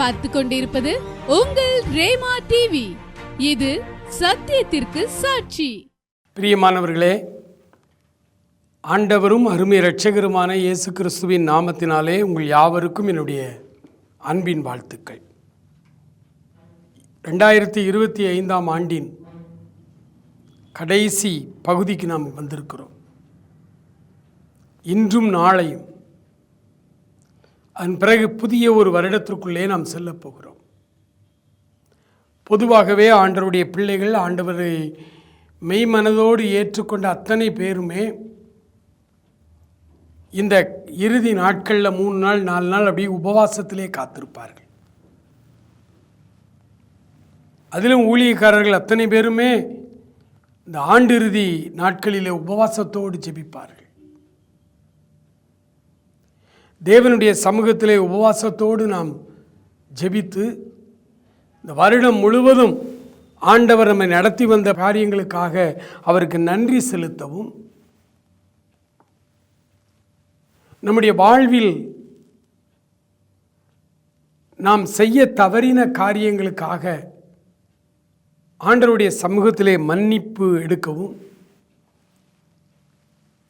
பார்த்து கொண்டிருப்பது உங்கள் ரேமா டிவி இது சத்தியத்திற்கு சாட்சி. பிரியமானவர்களே ஆண்டவரும் அருமை இரட்சகருமான இயேசு கிறிஸ்துவின் நாமத்தினாலே உங்கள் யாவருக்கும் என்னுடைய அன்பின் வாழ்த்துக்கள். ரெண்டாயிரத்தி இருபத்தி ஐந்தாம் ஆண்டின் கடைசி பகுதிக்கு நாம் வந்திருக்கிறோம். இன்றும் நாளையும் அதன் பிறகு புதிய ஒரு வருடத்திற்குள்ளே நாம் செல்லப் போகிறோம். பொதுவாகவே ஆண்டவருடைய பிள்ளைகள் ஆண்டவரை மெய்மனதோடு ஏற்றுக்கொண்ட அத்தனை பேருமே இந்த இறுதி நாட்களில் மூணு நாள் நாலு நாள் அப்படியே உபவாசத்திலே காத்திருப்பார்கள். அதிலும் ஊழியக்காரர்கள் அத்தனை பேருமே இந்த ஆண்டு இறுதி நாட்களிலே உபவாசத்தோடு ஜெபிப்பார்கள். தேவனுடைய சமூகத்திலே உபவாசத்தோடு நாம் ஜெபித்து இந்த வருடம் முழுவதும் ஆண்டவர் நம்மை நடத்தி வந்த காரியங்களுக்காக அவருக்கு நன்றி செலுத்தவும். நம்முடைய வாழ்வில் நாம் செய்ய தவறின காரியங்களுக்காக ஆண்டவருடைய சமூகத்திலே மன்னிப்பு எடுக்கவும்.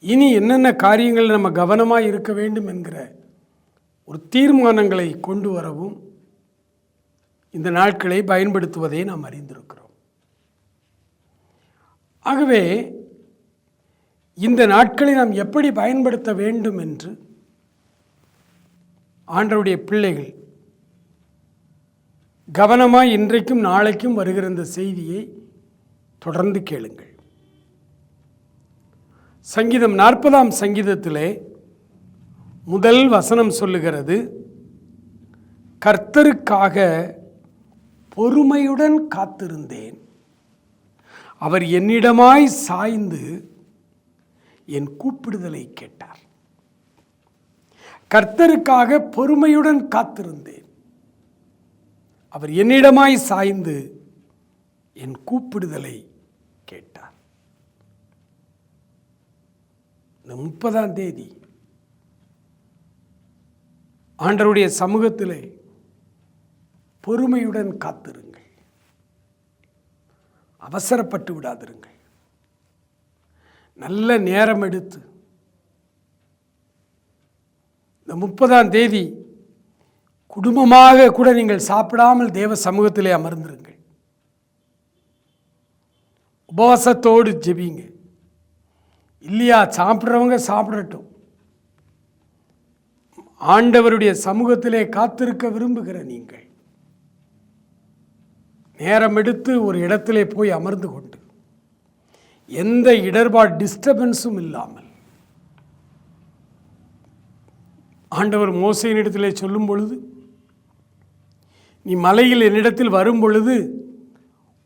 இனி என்னென்ன காரியங்கள் நம்ம கவனமாக இருக்க வேண்டும் என்கிற ஒரு தீர்மானங்களை கொண்டு வரவும் இந்த நாட்களை பயன்படுத்துவதை நாம் அறிந்திருக்கிறோம். ஆகவே இந்த நாட்களை நாம் எப்படி பயன்படுத்த வேண்டும் என்று ஆண்டவுடைய பிள்ளைகள் கவனமாக இன்றைக்கும் நாளைக்கும் வருகிற இந்த செய்தியை தொடர்ந்து கேளுங்கள். சங்கீதம் நாற்பதாம் சங்கீதத்திலே முதல் வசனம் சொல்லுகிறது கர்த்தருக்காக பொறுமையுடன் காத்திருந்தேன். அவர் என்னிடமாய் சாய்ந்து என் கூப்பிடுதலை கேட்டார். கர்த்தருக்காக பொறுமையுடன் காத்திருந்தேன். அவர் என்னிடமாய் சாய்ந்து என் கூப்பிடுதலை கேட்டார். இந்த முப்பதாம் தேதி ஆண்டருடைய சமூகத்திலே பொறுமையுடன் காத்திருங்கள். அவசரப்பட்டு விடாதிருங்கள். நல்ல நேரம் எடுத்து இந்த முப்பதாம் தேதி குடும்பமாக கூட நீங்கள் சாப்பிடாமல் தேவ சமூகத்திலே அமர்ந்திருங்கள். உபவாசத்தோடு ஜெபிங்க. இல்லையா சாப்பிட்றவங்க சாப்பிடட்டும். ஆண்டவருடைய சமூகத்திலே காத்திருக்க விரும்புகிற நீங்கள். நேரம் எடுத்து ஒரு இடத்திலே போய் அமர்ந்து கொண்டு எந்த இடர்பாடு டிஸ்டர்பன்ஸும் இல்லாமல். ஆண்டவர் மோசையின் இடத்திலே சொல்லும் பொழுது நீ மலையில் என்னிடத்தில் வரும் பொழுது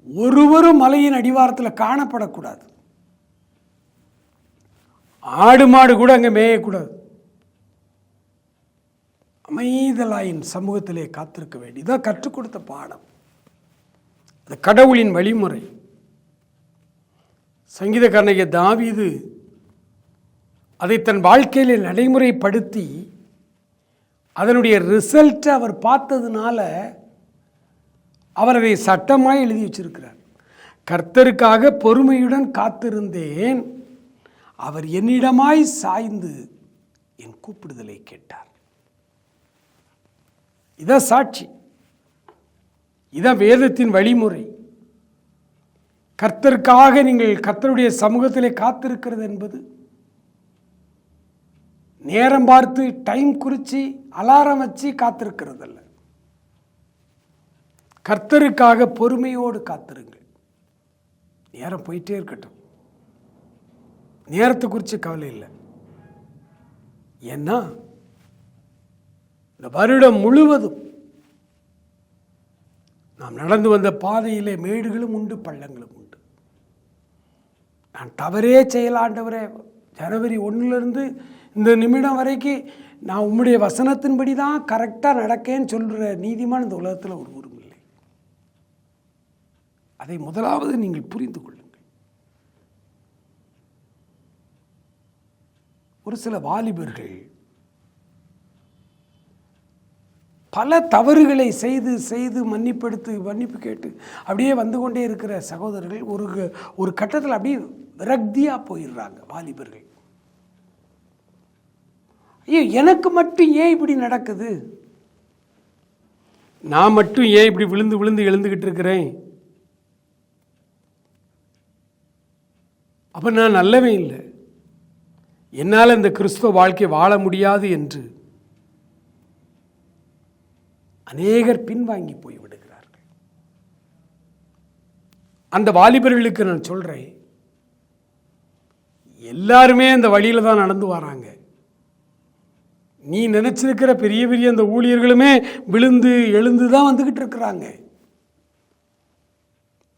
ஒருவரும் மலையின் அடிவாரத்தில் காணப்படக்கூடாது. ஆடு மாடு கூட அங்கே மேயக்கூடாது. அமைதலாயின் சமூகத்திலே காத்திருக்க வேண்டி இதான் கற்றுக் கொடுத்த பாடம். அது கடவுளின் வழிமுறை. சங்கீதக்காரனைய தாவீது அதை தன் வாழ்க்கையிலே நடைமுறைப்படுத்தி அதனுடைய ரிசல்ட்டை அவர் பார்த்ததுனால அவர் அதை சட்டமாக எழுதி வச்சிருக்கிறார். கர்த்தருக்காக பொறுமையுடன் காத்திருந்தேன். அவர் என்னிடமாய் சாய்ந்து என் கூப்பிடுதலை கேட்டார். இதான் சாட்சி. இதான் வேதத்தின் வழிமுறை. கர்த்தருக்காக நீங்கள் கர்த்தருடைய சமூகத்திலே காத்திருக்கிறது என்பது. நேரம் பார்த்து டைம் குறித்து அலாரம் வச்சு காத்திருக்கிறதல்ல. கர்த்தருக்காக பொறுமையோடு காத்திருங்கள். நேரம் போயிட்டே இருக்கட்டும். நேரத்தை குறித்து கவலை இல்லை. ஏன்னா இந்த வருடம் முழுவதும் நாம் நடந்து வந்த பாதையிலே மேடுகளும் உண்டு பள்ளங்களும் உண்டு. நான் தவறே செயலாண்டவரே ஜனவரி ஒன்றிலிருந்து இந்த நிமிடம் வரைக்கும் நான் உம்முடைய வசனத்தின்படி தான் கரெக்டாக நடக்கேன்னு சொல்கிற நீதிமான் இந்த உலகத்தில் ஒருவரும் இல்லை. அதை முதலாவது நீங்கள் புரிந்து கொள்ளுங்கள். ஒரு சில வாலிபர்கள் பல தவறுகளை செய்து செய்து மன்னிப்படுத்து மன்னிப்பு கேட்டு அப்படியே வந்து கொண்டே இருக்கிற சகோதரர்கள் ஒரு க- ஒரு கட்டத்தில் அப்படியே விரக்தியாக போயிடுறாங்க வாலிபர்கள். ஐயோ எனக்கு மட்டும் ஏன் இப்படி நடக்குது? நான் மட்டும் ஏன் இப்படி விழுந்து விழுந்து எழுந்துக்கிட்டு இருக்கிறேன்? அப்போ நான் நல்லவே இல்லை. என்னால் இந்த கிறிஸ்துவ வாழ்க்கை வாழ முடியாது என்று அநேகர் பின்வாங்கி போய் விடுகிறார்கள். அந்த வாலிபர்களுக்கு நான் சொல்கிறேன் எல்லாருமே அந்த வழியில் தான் நடந்து வராங்க. நீ நினச்சிருக்கிற பெரிய பெரிய அந்த ஊழியர்களுமே விழுந்து எழுந்து தான் வந்துக்கிட்டு இருக்கிறாங்க.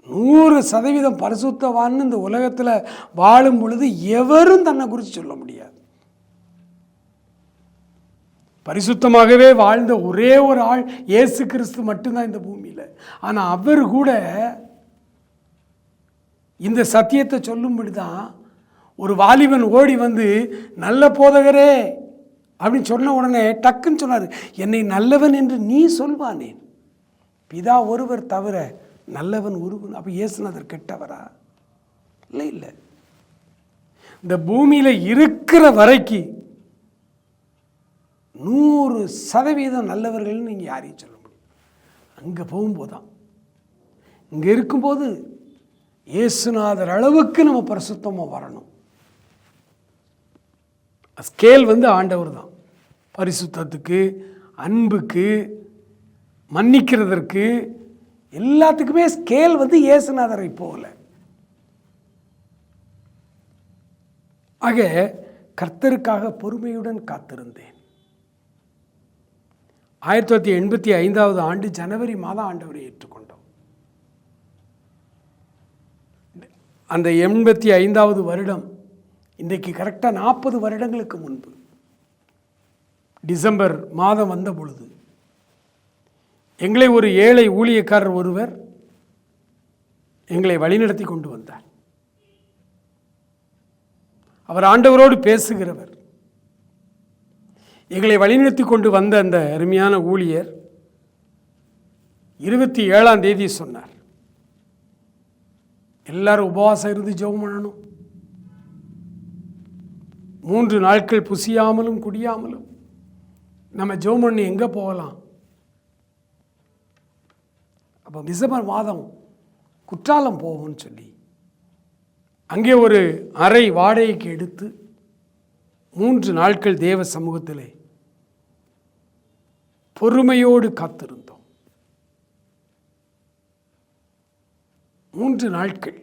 நூறு சதவீதம் பரிசுத்தவான்னு இந்த உலகத்தில் வாழும் பொழுது எவரும் தன்னை குறித்து சொல்ல முடியாது. பரிசுத்தமாகவே வாழ்ந்த ஒரே ஒரு ஆள் இயேசு கிறிஸ்து மட்டும்தான் இந்த பூமியில். ஆனால் அவர் கூட இந்த சத்தியத்தை சொல்லும்படி தான் ஒரு வாலிபன் ஓடி வந்து நல்ல போதகரே அப்படின்னு சொன்ன உடனே டக்குன்னு சொன்னார் என்னை நல்லவன் என்று நீ சொல்வானேன் பிதா ஒருவர் தவிர நல்லவன் ஒருவன் அப்போ இயேசுநாதர் கெட்டவரா? இல்லை இல்லை. இந்த பூமியில் இருக்கிற வரைக்கும் நூறு சதவீதம் நல்லவர்கள்னு நீங்கள் யாரையும் சொல்ல முடியும் அங்கே போகும்போது தான் இங்கே இருக்கும்போது இயேசுநாதர் அளவுக்கு நம்ம பரிசுத்தமாக வரணும். ஸ்கேல் வந்து ஆண்டவர் தான் பரிசுத்தத்துக்கு அன்புக்கு மன்னிக்கிறதற்கு எல்லாத்துக்குமே ஸ்கேல் வந்து இயேசுநாதரை போகல ஆக கர்த்தருக்காக பொறுமையுடன் காத்திருந்தேன். ஆயிரத்தி தொள்ளாயிரத்தி எண்பத்தி ஐந்தாவது ஆண்டு ஜனவரி மாதம் ஆண்டவரை ஏற்றுக்கொண்டோம். அந்த எண்பத்தி ஐந்தாவது வருடம் இன்றைக்கு கரெக்டாக நாற்பது வருடங்களுக்கு முன்பு டிசம்பர் மாதம் வந்த பொழுது எங்களை ஒரு ஏழை ஊழியக்காரர் ஒருவர் எங்களை வழிநடத்தி கொண்டு வந்தார். அவர் ஆண்டவரோடு பேசுகிறவர் எங்களை வழிநடத்தி கொண்டு வந்த அந்த அருமையான ஊழியர் இருபத்தி ஏழாம் தேதி சொன்னார். எல்லாரும் உபவாசம் இருந்து ஜெபம் பண்ணணும். மூன்று நாட்கள் புசியாமலும் குடியாமலும் நம்ம ஜெபம் பண்ணி எங்கே போகலாம்? அப்போ டிசம்பர் மாதம் குற்றாலம் போவோம்னு சொல்லி அங்கே ஒரு அறை வாடகைக்கு எடுத்து மூன்று நாட்கள் தேவ சமூகத்திலே பொறுமையோடு காத்திருந்தோம். மூன்று நாட்கள்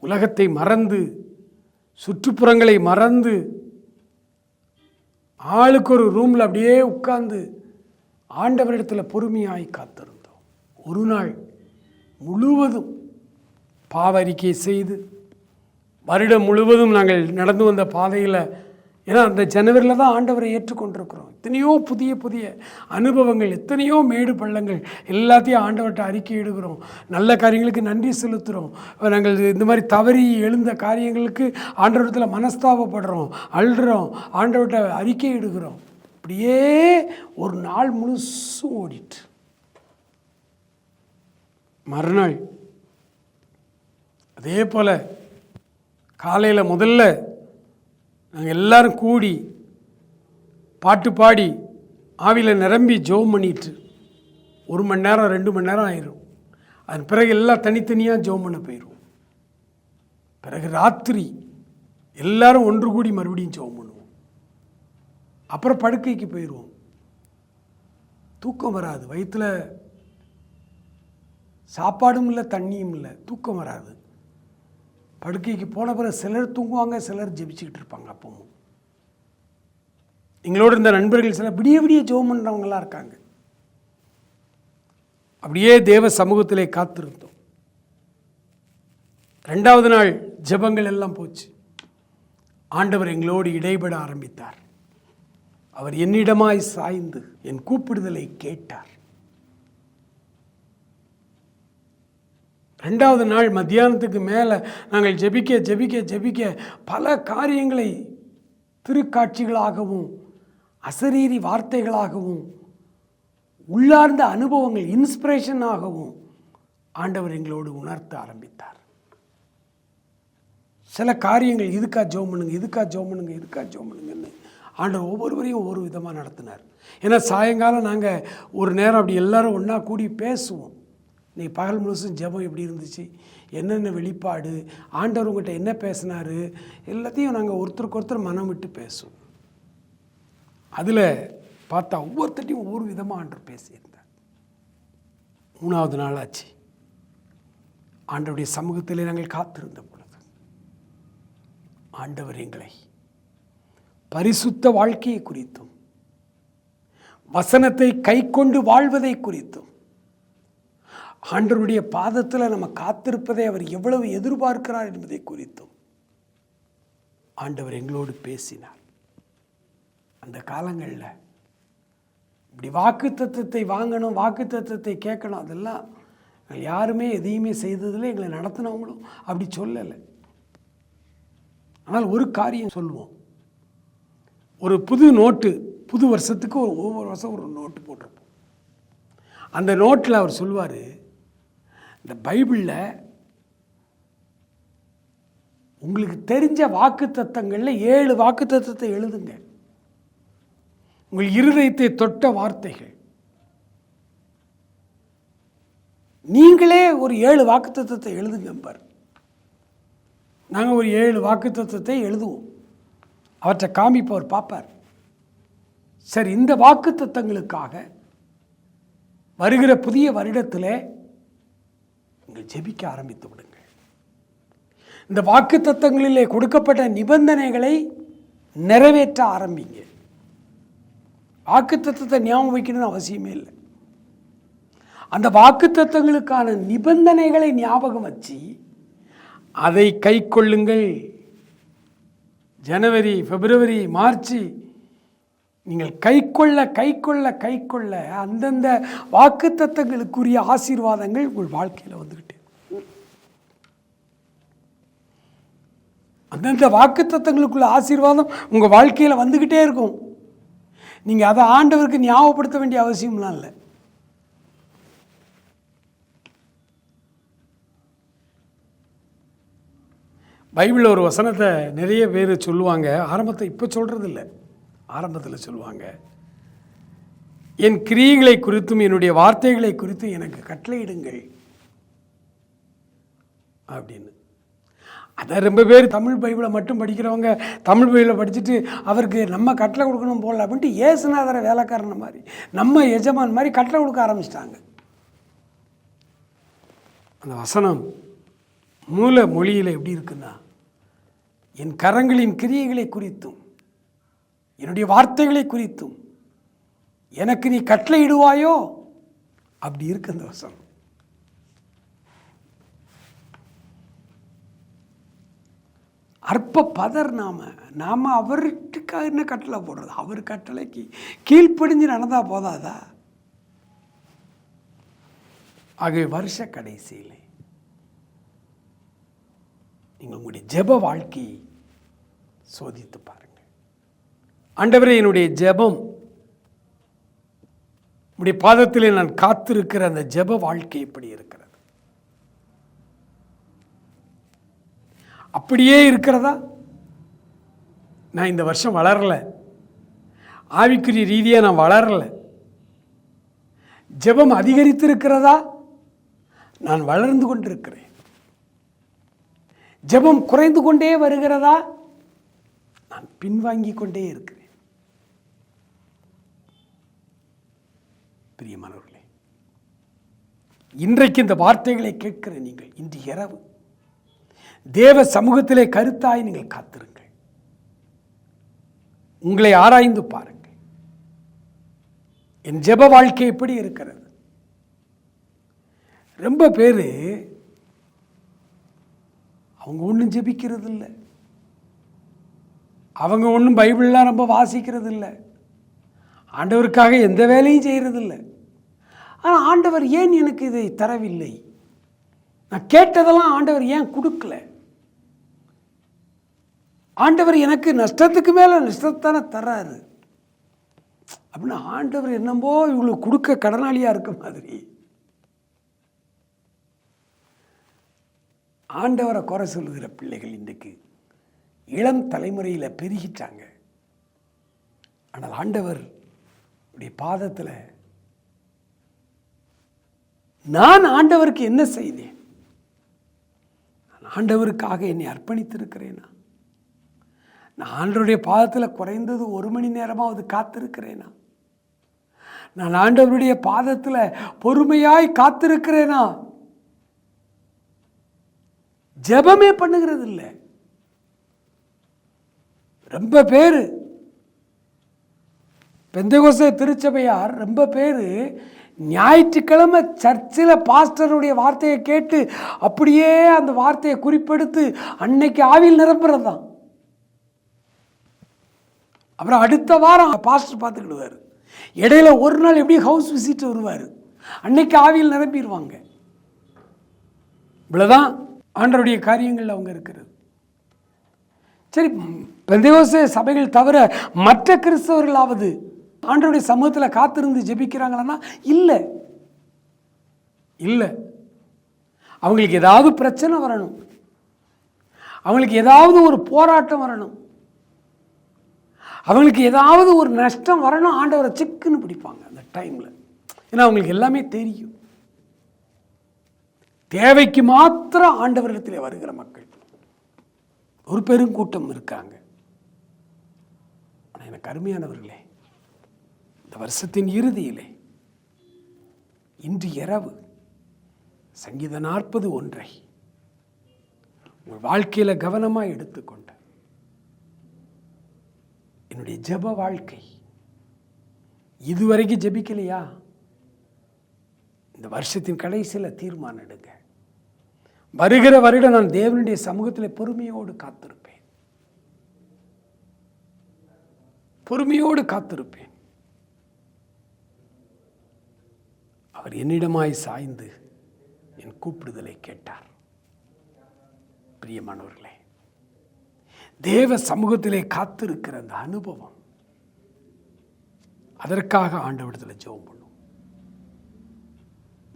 உலகத்தை மறந்து சுற்றுப்புறங்களை மறந்து ஆளுக்கு ஒரு ரூமில் அப்படியே உட்கார்ந்து ஆண்டவரிடத்தில் பொறுமையாய் காத்திருந்தோம். ஒரு நாள் முழுவதும் பாவரிக்கை செய்து வருடம் முழுவதும் நாங்கள் நடந்து வந்த பாதையில் ஏன்னா அந்த ஜனவரியில் தான் ஆண்டவரை ஏற்றுக்கொண்டிருக்கிறோம். எத்தனையோ புதிய புதிய அனுபவங்கள் எத்தனையோ மேடு பள்ளங்கள் எல்லாத்தையும் ஆண்டவர்கிட்ட அறிக்கையிடுகிறோம். நல்ல காரியங்களுக்கு நன்றி செலுத்துகிறோம் நாங்கள் இந்த மாதிரி தவறி எழுந்த காரியங்களுக்கு ஆண்டவரத்தில் மனஸ்தாபப்படுறோம் அழுறோம் ஆண்டவர்கிட்ட அறிக்கையிடுகிறோம். இப்படியே ஒரு நாள் முழுசும் ஓடிட்டு. மறுநாள் அதே போல் காலையில் முதல்ல நாங்கள் எல்லாரும் கூடி பாட்டு பாடி ஆவியில் நிரம்பி ஜெபம் பண்ணிட்டு ஒரு மணி நேரம் ரெண்டு மணி நேரம் ஆயிரும். அதன் பிறகு எல்லாம் தனித்தனியாக ஜெபம் பண்ண போயிடும் பிறகு ராத்திரி எல்லாரும் ஒன்று கூடி மறுபடியும் ஜெபம் பண்ணுவோம். அப்புறம் படுக்கைக்கு போயிடுவோம். தூக்கம் வராது. வயிற்றில் சாப்பாடும் இல்லை தண்ணியும் இல்லை. தூக்கம் வராது. படுக்கைக்கு போன பிறகு சிலர் தூங்குவாங்க சிலர் ஜெபிச்சுக்கிட்டு இருப்பாங்க அப்பவும். எங்களோட இருந்த நண்பர்கள் சில விடிய விடிய ஜெபம் பண்ணுறவங்களாம் இருக்காங்க. அப்படியே தேவ சமூகத்திலே காத்திருந்தோம். ரெண்டாவது நாள் ஜெபங்கள் எல்லாம் போச்சு. ஆண்டவர் எங்களோடு இடைபட ஆரம்பித்தார். அவர் என்னிடமாய் சாய்ந்து என் கூப்பிடுதலை கேட்டார். ரெண்டாவது நாள் மத்தியானத்துக்கு மேலே நாங்கள் ஜெபிக்க ஜெபிக்க ஜெபிக்க பல காரியங்களை திருக்காட்சிகளாகவும் அசரீரி வார்த்தைகளாகவும் உள்ளார்ந்த அனுபவங்கள் இன்ஸ்பிரேஷனாகவும் ஆண்டவர் எங்களோடு உணர்த்த ஆரம்பித்தார். சில காரியங்கள் இதுக்கா ஜோம் பண்ணுங்க இதுக்கா ஜோம் பண்ணுங்க இதுக்கா ஜோம் பண்ணுங்கன்னு ஆண்டவர் ஒவ்வொருவரையும் ஒவ்வொரு விதமாக நடத்தினார். ஏன்னா சாயங்காலம் நாங்கள் ஒரு நேரம் அப்படி எல்லாரும் ஒன்றா கூடி பேசுவோம். நீ பகல் முழுசும் ஜெபம் எப்படி இருந்துச்சு? என்னென்ன வெளிப்பாடு? ஆண்டவர் உங்கள்கிட்ட என்ன பேசினார்? எல்லாத்தையும் நாங்கள் ஒருத்தருக்கு ஒருத்தர் மனம் விட்டு பேசுவோம். அதில் பார்த்தா ஒவ்வொருத்தட்டையும் ஒவ்வொரு விதமாக ஆண்டவர் பேசியிருந்தார். மூணாவது நாள் ஆச்சு ஆண்டவருடைய சமூகத்தில் நாங்கள் காத்திருந்த பொழுது ஆண்டவர் எங்களை பரிசுத்த வாழ்க்கையை குறித்தும் வசனத்தை கைக்கொண்டு வாழ்வதை குறித்தும் ஆண்டருடைய பாதத்தில் நம்ம காத்திருப்பதை அவர் எவ்வளவு எதிர்பார்க்கிறார் என்பதை குறித்தும் ஆண்டவர் எங்களோடு பேசினார். அந்த காலங்களில் இப்படி வாக்கு தத்துவத்தை வாங்கணும் வாக்கு தத்துவத்தை கேட்கணும் அதெல்லாம் யாருமே எதையுமே செய்ததில் எங்களை நடத்தினவங்களும் அப்படி சொல்லலை. ஆனால் ஒரு காரியம் சொல்லுவோம். ஒரு புது நோட்டு புது வருஷத்துக்கு ஒரு ஒவ்வொரு வருஷம் ஒரு நோட்டு போட்டிருப்போம். அந்த நோட்டில் அவர் சொல்லுவார் இந்த பைபிளில் உங்களுக்கு தெரிஞ்ச வாக்கு தத்தங்களில் ஏழு வாக்கு தத்தத்தை எழுதுங்க. உங்கள் இருதயத்தை தொட்ட வார்த்தைகள். நீங்களே ஒரு ஏழு வாக்கு தத்துவத்தை எழுதுங்க பார் நாங்கள் ஒரு ஏழு வாக்கு தத்துவத்தை எழுதுவோம். அவற்றை காமிப்பவர் பார்ப்பார். சரி இந்த வாக்கு தத்தங்களுக்காக வருகிற புதிய வருடத்தில் நீங்கள் ஜெபிக்க ஆரம்பித்து விடுங்கள். இந்த வாக்கு தத்தங்களிலே கொடுக்கப்பட்ட நிபந்தனைகளை நிறைவேற்ற ஆரம்பிங்க. வாக்கு தத்துவத்தை ஞாபகம் வைக்கணும்னு அவசியமே இல்லை. அந்த வாக்கு தத்துவங்களுக்கான நிபந்தனைகளை ஞாபகம் வச்சு அதை கை கொள்ளுங்கள். ஜனவரி பிப்ரவரி மார்ச் நீங்கள் கை கொள்ள கை கொள்ள கை கொள்ள அந்தந்த வாக்கு தத்தங்களுக்குரிய ஆசீர்வாதங்கள் உங்கள் வாழ்க்கையில் வந்துக்கிட்டே இருக்கும். அந்தந்த வாக்கு தத்தங்களுக்குள்ள ஆசீர்வாதம் உங்கள் வாழ்க்கையில் வந்துக்கிட்டே இருக்கும். நீங்கள் அதை ஆண்டவருக்கு ஞாபகப்படுத்த வேண்டிய அவசியம்லாம் இல்லை. பைபிளில் ஒரு வசனத்தை நிறைய பேர் சொல்லுவாங்க. ஆரம்பத்தை இப்போ சொல்கிறதில்ல ஆரம்பத்தில் சொல்லுவாங்க. என் கிரியைகளை குறித்தும் என்னுடைய வார்த்தைகளை குறித்தும் எனக்கு கட்டளையிடுங்கள். அப்படின்னு. அதை ரொம்ப பேர் தமிழ் பைபிளை மட்டும் படிக்கிறவங்க தமிழ் பைபிளை படிச்சுட்டு அவருக்கு நம்ம கட்டளை கொடுக்கணும் போகல அப்படின்ட்டு ஏசுநாதரை வேலைக்காரன மாதிரி நம்ம எஜமான் மாதிரி கட்டளை கொடுக்க ஆரம்பிச்சிட்டாங்க. அந்த வசனம் மூல மொழியில் எப்படி இருக்குன்னா என் கரங்களின் கிரியைகளை குறித்தும் என்னுடைய வார்த்தைகளை குறித்தும் எனக்கு நீ கட்டளையிடுவாயோ? அப்படி இருக்கு அந்த வசனம். அற்ப பதர் நாம். நாம அவருக்காக என்ன கட்டளை போடுறது? அவர் கட்டளைக்கு கீழ்ப்படிஞ்சு நடந்தால் போதாதா? ஆகவே வருஷ கடைசியில் நீங்கள் உங்களுடைய ஜெப வாழ்க்கையை சோதித்து பாருங்கள். ஆண்டவரே என்னுடைய ஜெபம் உடைய பாதத்திலே நான் காத்திருக்கிற அந்த ஜெப வாழ்க்கை எப்படி இருக்கிறது. அப்படியே இருக்கிறதா? நான் இந்த வருஷம் வளரல. ஆவிக்குரிய ரீதியாக நான் வளரல. ஜெபம் அதிகரித்திருக்கிறதா? நான் வளர்ந்து கொண்டிருக்கிறேன். ஜெபம் குறைந்து கொண்டே வருகிறதா? நான் பின்வாங்கி கொண்டே இருக்கிறேன். பிரியமானவர்களே இன்றைக்கு இந்த வார்த்தைகளை கேட்கிற நீங்கள் இன்று இரவு தேவ சமூகத்திலே கருத்தாய் நீங்கள் காத்திருங்கள். உங்களை ஆராய்ந்து பாருங்கள். என் ஜெப வாழ்க்கை எப்படி இருக்கிறது? ரொம்ப பேர் அவங்க ஒன்றும் ஜெபிக்கிறது இல்லை அவங்க ஒன்றும் பைபிள்லாம் ரொம்ப வாசிக்கிறது இல்லை ஆண்டவருக்காக எந்த வேலையும் செய்கிறதில்லை ஆனால் ஆண்டவர் ஏன் எனக்கு இதை தரவில்லை? நான் கேட்டதெல்லாம் ஆண்டவர் ஏன் கொடுக்கல? ஆண்டவர் எனக்கு நஷ்டத்துக்கு மேலே நஷ்டத்தானே தர்றாரு. அப்படின்னா ஆண்டவர் என்னமோ இவங்களுக்கு கொடுக்க கடனாளியாக இருக்க மாதிரி. ஆண்டவரை குறை சொல்லுகிற பிள்ளைகள் இன்றைக்கு இளம் தலைமுறையில் பெருகிட்டாங்க. ஆனால் ஆண்டவர் உடைய பாதத்தில் நான் ஆண்டவருக்கு என்ன செய்தேன்? ஆண்டவருக்காக என்னை அர்ப்பணித்திருக்கிறேனா? நான் ஆண்டவருடைய பாதத்தில் குறைந்தது ஒரு மணி நேரமாவது காத்திருக்கிறேனா? நான் ஆண்டவருடைய பாதத்தில் பொறுமையாய் காத்திருக்கிறேனா? ஜெபமே பண்ணுகிறது இல்லை ரொம்ப பேர். பெந்தகோச திருச்சபையார் ரொம்ப பேர் ஞாயிற்றுக்கிழமை சர்ச்சில் பாஸ்டருடைய வார்த்தையை கேட்டு அப்படியே அந்த வார்த்தையை குறிப்பெடுத்து அன்னைக்கு ஆவியில் நிரம்புறது தான் அப்புறம் அடுத்த வாரம் பாஸ்டர் பார்த்துக்கிடுவார். இடையில ஒரு நாள் எப்படி ஹவுஸ் விசிட் வருவார்? அன்னைக்கு ஆவியில் நிரப்பிடுவாங்க இவ்வளோதான் ஆண்டருடைய காரியங்கள் அவங்க இருக்கிறது. சரி பெந்தகோச சபைகள் தவிர மற்ற கிறிஸ்தவர்களாவது ஆண்டருடைய சமூகத்தில் காத்திருந்து ஜெபிக்கிறாங்களான்னா இல்லை. இல்லை. அவங்களுக்கு ஏதாவது பிரச்சனை வரணும். அவங்களுக்கு ஏதாவது ஒரு போராட்டம் வரணும். அவங்களுக்கு ஏதாவது ஒரு நஷ்டம் வரணும் ஆண்டவரை சிக்குன்னு பிடிப்பாங்க அந்த டைமில் ஏன்னா அவங்களுக்கு எல்லாமே தெரியும். தேவைக்கு மாத்திரம் ஆண்டவரிடத்தில் வருகிற மக்கள். ஒரு பெருங்கூட்டம் இருக்காங்க. ஆனால் எனக்கு அருமையானவர்களே இந்த வருஷத்தின் இறுதியிலே இன்று இரவு சங்கீத நாற்பது ஒன்றை உங்கள் வாழ்க்கையில் கவனமாக எடுத்துக்கொண்டு என்னுடைய ஜெப வாழ்க்கை. இதுவரைக்கும் ஜெபிக்கலையா? இந்த வருஷத்தின் கடைசியில் தீர்மானம் எடுங்க. வருகிற வருடம் நான் தேவனுடைய சமூகத்தில் பொறுமையோடு காத்திருப்பேன். பொறுமையோடு காத்திருப்பேன். அவர் என்னிடமாய் சாய்ந்து என் கூப்பிடுதலை கேட்டார். பிரியமானவர்களே தேவ சமூகத்திலே காத்திருக்கிற அந்த அனுபவம். அதற்காக ஆண்டவரிடத்தில் ஜெபம் பண்ணும்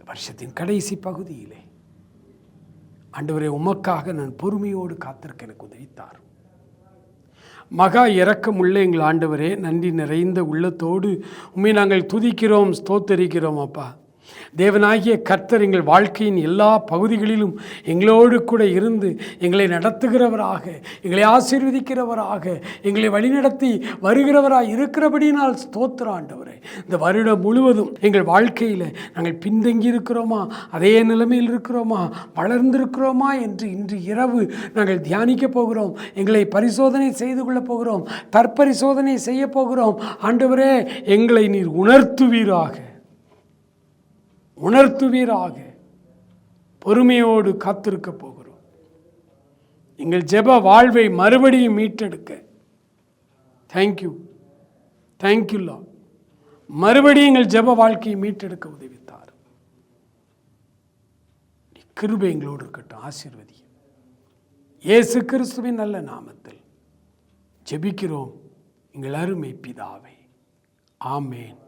வருஷத்தின் கடைசி பகுதியிலே ஆண்டவரே உமக்காக நான் பொறுமையோடு காத்திருக்க எனக்கு உதவித்தார். மகா இரக்கமுள்ள எங்கள் ஆண்டவரே நன்றி நிறைந்த உள்ளத்தோடு உண்மை நாங்கள் துதிக்கிறோம் ஸ்தோத்தரிக்கிறோம் அப்பா. தேவனாகிய கர்த்தர் எங்கள் வாழ்க்கையின் எல்லா பகுதிகளிலும் எங்களோடு கூட இருந்து எங்களை நடத்துகிறவராக எங்களை ஆசீர்வதிக்கிறவராக எங்களை வழிநடத்தி வருகிறவராக இருக்கிறபடியினால் ஸ்தோத்திர ஆண்டவரே. இந்த வருடம் முழுவதும் எங்கள் வாழ்க்கையில் நாங்கள் பின்தங்கி இருக்கிறோமா அதே நிலைமையில் இருக்கிறோமா? வளர்ந்திருக்கிறோமா? என்று இன்று இரவு நாங்கள் தியானிக்க போகிறோம். எங்களை பரிசோதனை செய்து கொள்ளப் போகிறோம். தற்பரிசோதனை செய்ய போகிறோம். ஆண்டவரே எங்களை நீர் உணர்த்துவீராக. உணர்த்துவீராக. பொறுமையோடு காத்திருக்க போகிறோம். எங்கள் ஜெப வாழ்வை மறுபடியும் மீட்டெடுக்க. தேங்க்யூ தேங்க்யூல்லா மறுபடியும் எங்கள் ஜெப வாழ்க்கையை மீட்டெடுக்க உதவித்தார். கிருபை எங்களோடு இருக்கட்டும். ஆசீர்வதி இயேசு கிறிஸ்துவின் நல்ல நாமத்தில் ஜெபிக்கிறோம். எங்கள் அருமை பிதாவை. ஆமேன்.